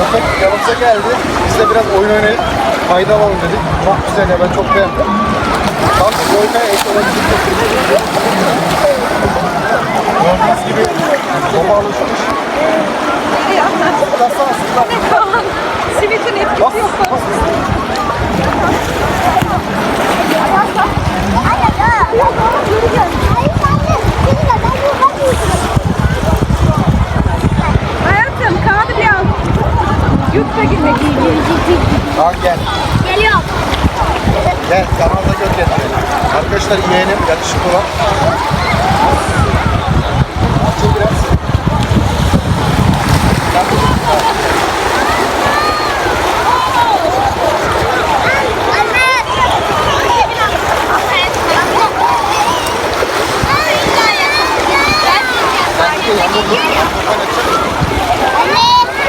Bakın yanımıza geldi. Biz de biraz oyun oynayıp fayda alalım dedik. Çok güzel ya ben çok beğendim. Tam Boyka'ya eş olabilecek. Kaan gel. Geliyorum. Gel kanalda gör kendini. Arkadaşlar yeğenim yakışıklı olan. Açıl biraz.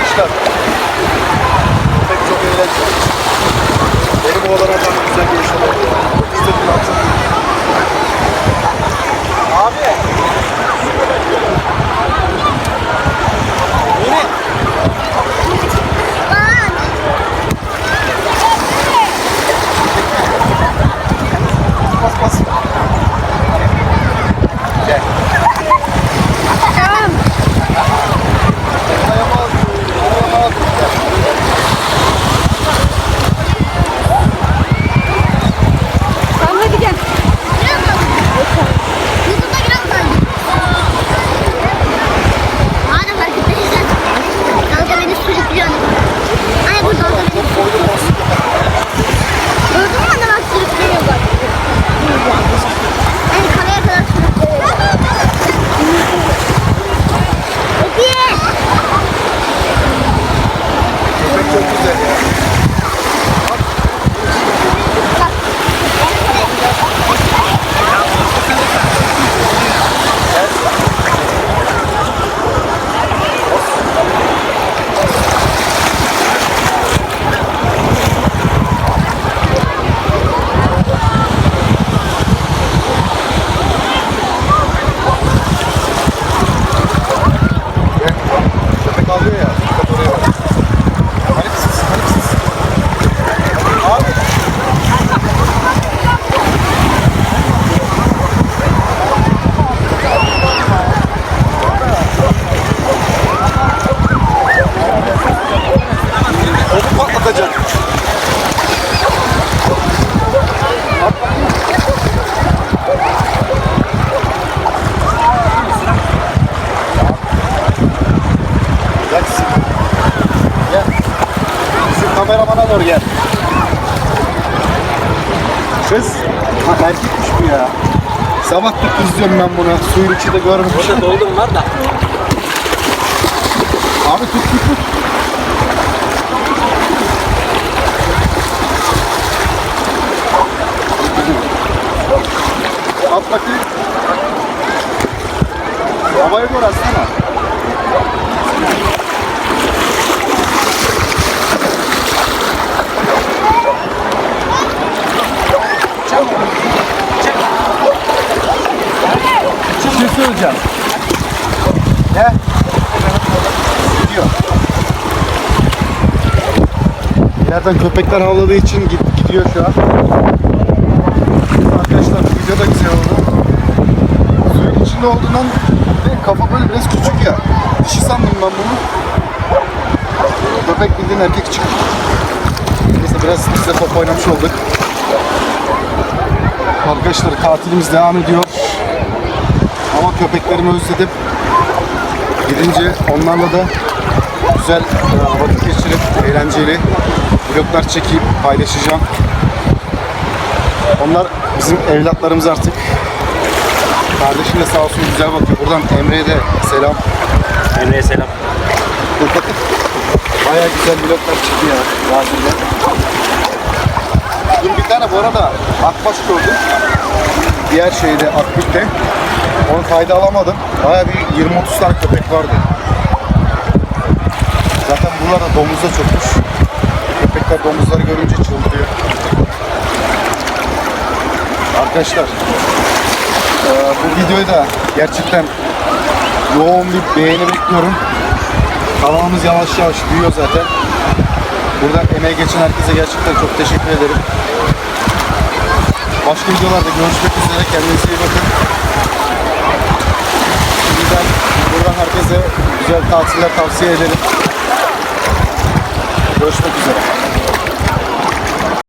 Açacak. Arkadaşlar. Pek çok eğlenceli. Benim oğlana tam güzel oldu. Biz de akşam. Abi. Doğru gel. Kız. Ha erkekmiş bu ya. Sabahtık izliyorum ben bunu. Suyun içinde görmüş. Burada doldum var da. Abi tut tut tut. At bakayım. Havaya doğru atsana. Söyleyeceğim. Gel. Gidiyor. İleriden köpekler havladığı için gidiyor şu an. Arkadaşlar video da güzel oldu. Suyun içinde olduğundan kafa böyle biraz küçük ya. Dişi sandım ben bunu. Köpek bildiğin erkek çıktı. Neyse biraz size top oynamış olduk. Arkadaşlar tatilimiz devam ediyor. Ama köpeklerimi özledim. Gidince onlarla da güzel e, vakit geçirip eğlenceli vloglar çekip paylaşacağım. Onlar bizim evlatlarımız artık. Kardeşim de sağ olsun güzel bakıyor. Buradan Emre'ye de selam. Emre'ye selam. Baya güzel vloglar çıktı ya Gazi'de. Dün bir tane bu arada akbaş gördüm. Diğer şeyde Akbük'te. Onu kayda alamadım. Baya bir 20-30 tane köpek vardı. Zaten buralarda domuz da çokmuş. Köpekler domuzları görünce çıldırıyor. Arkadaşlar eee, bu videoyu da gerçekten yoğun bir beğeni bekliyorum. Kanalımız yavaş yavaş büyüyor zaten. Buradan emeği geçen herkese gerçekten çok teşekkür ederim. Başka videolarda görüşmek üzere. Kendinize iyi bakın. Şimdiden buradan herkese güzel tatiller tavsiye ederim. Görüşmek üzere.